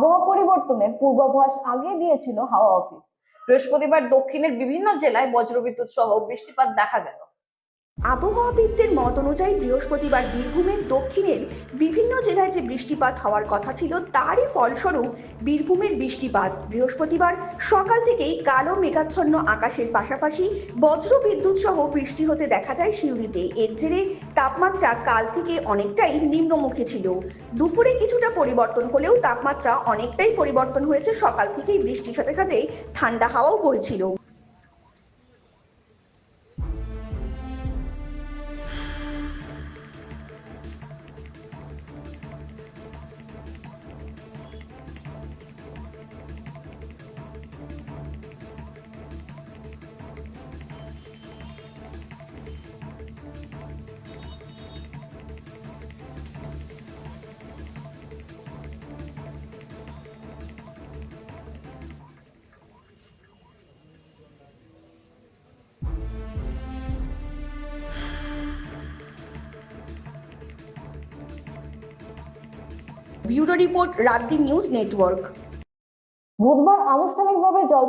আবহাওয়া পরিবর্তনের পূর্বাভাস আগে দিয়েছিল হাওয়া অফিস। বৃহস্পতিবার দক্ষিণের বিভিন্ন জেলায় বজ্রবিদ্যুৎ সহ বৃষ্টিপাত দেখা গেল। আবহাওয়াবিদদের মত অনুযায়ী বৃহস্পতিবার বীরভূমের দক্ষিণের বিভিন্ন জেলায় যে বৃষ্টিপাত হওয়ার কথা ছিল, তারই ফলস্বরূপ বীরভূমের বৃষ্টিপাত। বৃহস্পতিবার সকাল থেকেই কালো মেঘাচ্ছন্ন আকাশের পাশাপাশি বজ্র বিদ্যুৎ সহ বৃষ্টি হতে দেখা যায় সিউড়িতে। এর জেরে তাপমাত্রা কাল থেকে অনেকটাই নিম্নমুখী ছিল। দুপুরে কিছুটা পরিবর্তন হলেও তাপমাত্রা অনেকটাই পরিবর্তন হয়েছে সকাল থেকেই বৃষ্টির সাথে সাথে ঠান্ডা হাওয়াও বইছিল। ব্যুরো রিপোর্ট রাত দিন নিউজ নেটওয়ার্ক। বুধবার আনুষ্ঠানিকভাবে জল